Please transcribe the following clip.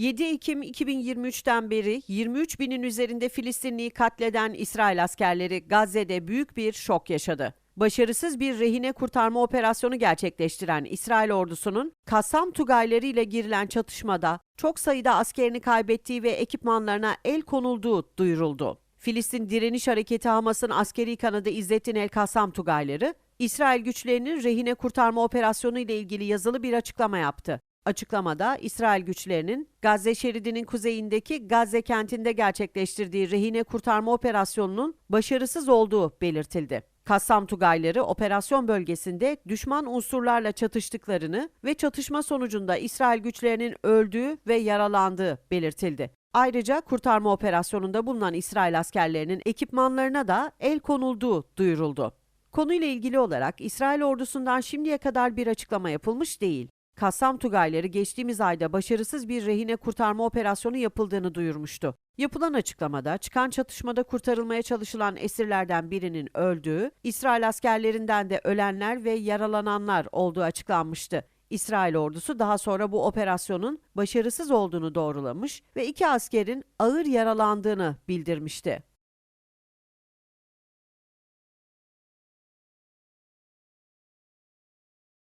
7 Ekim 2023'ten beri 23 binin üzerinde Filistinliyi katleden İsrail askerleri Gazze'de büyük bir şok yaşadı. Başarısız bir rehine kurtarma operasyonu gerçekleştiren İsrail ordusunun Kassam Tugayları ile girilen çatışmada çok sayıda askerini kaybettiği ve ekipmanlarına el konulduğu duyuruldu. Filistin Direniş Hareketi Hamas'ın askeri kanadı İzzettin El Kassam Tugayları, İsrail güçlerinin rehine kurtarma operasyonu ile ilgili yazılı bir açıklama yaptı. Açıklamada İsrail güçlerinin Gazze şeridinin kuzeyindeki Gazze kentinde gerçekleştirdiği rehine kurtarma operasyonunun başarısız olduğu belirtildi. Kassam Tugayları operasyon bölgesinde düşman unsurlarla çatıştıklarını ve çatışma sonucunda İsrail güçlerinin öldüğü ve yaralandığı belirtildi. Ayrıca kurtarma operasyonunda bulunan İsrail askerlerinin ekipmanlarına da el konulduğu duyuruldu. Konuyla ilgili olarak İsrail ordusundan şimdiye kadar bir açıklama yapılmış değil. Kassam Tugayları geçtiğimiz ayda başarısız bir rehine kurtarma operasyonu yapıldığını duyurmuştu. Yapılan açıklamada çıkan çatışmada kurtarılmaya çalışılan esirlerden birinin öldüğü, İsrail askerlerinden de ölenler ve yaralananlar olduğu açıklanmıştı. İsrail ordusu daha sonra bu operasyonun başarısız olduğunu doğrulamış ve iki askerin ağır yaralandığını bildirmişti.